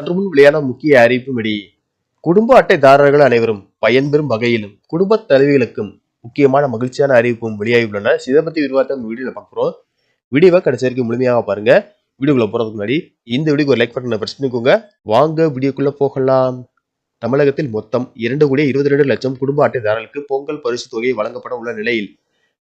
சற்று முன் வெளியான முக்கிய அறிவிப்புபடி குடும்ப அட்டைதாரர்கள் அனைவரும் பயன்பெறும் வகையிலும் குடும்ப தலைவிகளுக்கும் முக்கியமான மகிழ்ச்சியான அறிவிப்பும் வெளியாகியுள்ளன. இதை பத்தி விரிவாக இந்த வீடியோல பார்க்குறோம் வீடியோவை கடைசி வரைக்கும் முழுமையாக பாருங்க. வீடியோக்குள்ள போறதுக்கு முன்னாடி இந்த வீடியோக்கு ஒரு லைக் பட்டனை பிரஸ் பண்ணிக்கோங்க. வாங்க வீடியோக்குள்ள போகலாம். தமிழகத்தில் மொத்தம் இரண்டு கோடி இருபத்தி ரெண்டு லட்சம் குடும்ப அட்டைதாரர்களுக்கு பொங்கல் பரிசு தொகை வழங்கப்பட உள்ள நிலையில்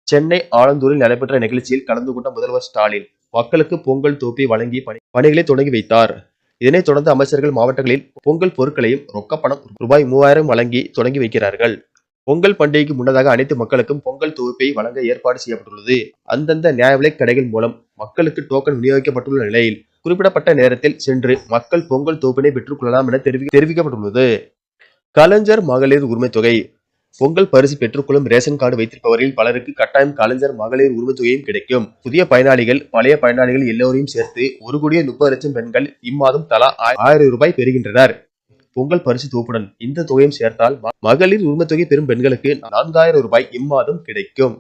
சென்னை ஆலந்தூரில் நடைபெற்ற நிகழ்ச்சியில் கலந்து கொண்ட முதல்வர் ஸ்டாலின் மக்களுக்கு பொங்கல் தொப்பி வழங்கி பணி பணிகளை தொடங்கி வைத்தார். இதனைத் தொடர்ந்து அமைச்சர்கள் மாவட்டங்களில் பொங்கல் பொருட்களையும் ரொக்கப்பணம் ரூபாய் மூவாயிரம் வழங்கி தொடங்கி வைக்கிறார்கள். பொங்கல் பண்டிகைக்கு முன்னதாக அனைத்து மக்களுக்கும் பொங்கல் தொகுப்பை வழங்க ஏற்பாடு செய்யப்பட்டுள்ளது. அந்தந்த நியாய விலைக் கடைகள் மூலம் மக்களுக்கு டோக்கன் விநியோகிக்கப்பட்டுள்ள நிலையில் குறிப்பிடப்பட்ட நேரத்தில் சென்று மக்கள் பொங்கல் தொகுப்பினை பெற்றுக் கொள்ளலாம் என தெரிவி தெரிவிக்கப்பட்டுள்ளது. கலைஞர் மகளிர் உரிமைத் தொகை பொங்கல் பரிசு பெற்றுக்கொள்ளும் ரேஷன் கார்டு வைத்திருப்பவர்களில் பலருக்கு கட்டாயம் கலைஞர் மகளிர் உருவத்தொகையும் கிடைக்கும். புதிய பயனாளிகள் பழைய பயனாளிகள் எல்லோரையும் சேர்த்து ஒரு கோடியே முப்பது லட்சம் பெண்கள் இம்மாதம் தலா ஆயிரம் ரூபாய் பெறுகின்றனர். பொங்கல் பரிசு தொகுப்புடன் இந்த தொகையும் சேர்த்தால் மகளிர் உரிமைத் தொகை பெறும் பெண்களுக்கு நான்காயிரம் ரூபாய் இம்மாதம் கிடைக்கும்.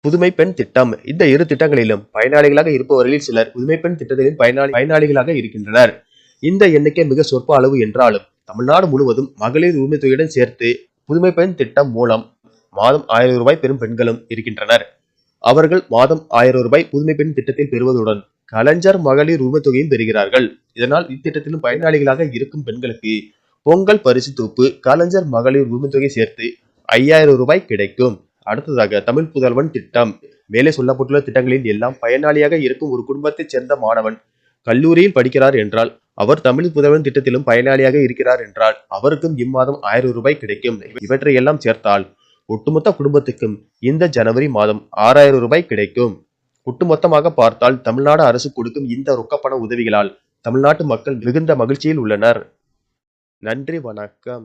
புதுமை பெண் திட்டம். இந்த இரு திட்டங்களிலும் பயனாளிகளாக இருப்பவர்களில் சிலர் புதுமை பெண் திட்டத்திலும் பயனாளி பயனாளிகளாக இருக்கின்றனர். இந்த எண்ணிக்கை மிக சொற்ப அளவு என்றாலும் தமிழ்நாடு முழுவதும் மகளிர் உரிமைத்தொகையுடன் சேர்த்து புதுமை பெண் திட்டம் மூலம் மாதம் ஆயிரம் ரூபாய் பெறும் பெண்களும் இருக்கின்றனர். அவர்கள் மாதம் ஆயிரம் ரூபாய் புதுமை பெண் திட்டத்தில் பெறுவதுடன் கலைஞர் மகளிர் உரிமைத் தொகையும் பெறுகிறார்கள். இதனால் இத்திட்டத்திலும் பயனாளிகளாக இருக்கும் பெண்களுக்கு பொங்கல் பரிசு தொகுப்பு கலைஞர் மகளிர் உரிமைத் தொகை சேர்த்து ஐயாயிரம் ரூபாய் கிடைக்கும். அடுத்ததாக தமிழ் புதல்வன் திட்டம். மேலே சொல்லப்பட்டுள்ள திட்டங்களில் எல்லாம் பயனாளியாக இருக்கும் ஒரு குடும்பத்தைச் சேர்ந்த மாணவன் கல்லூரியில் படிக்கிறார் என்றால் அவர் தமிழ் புதவன் திட்டத்திலும் பயனாளியாக இருக்கிறார் என்றால் அவருக்கும் இம்மாதம் ஆயிரம் ரூபாய் கிடைக்கும். இவற்றை எல்லாம் சேர்த்தால் ஒட்டுமொத்த குடும்பத்துக்கும் இந்த ஜனவரி மாதம் ஆறாயிரம் ரூபாய் கிடைக்கும். ஒட்டுமொத்தமாக பார்த்தால் தமிழ்நாடு அரசு கொடுக்கும் இந்த ரொக்கப்பண உதவிகளால் தமிழ்நாட்டு மக்கள் மிகுந்த மகிழ்ச்சியில் உள்ளனர். நன்றி வணக்கம்.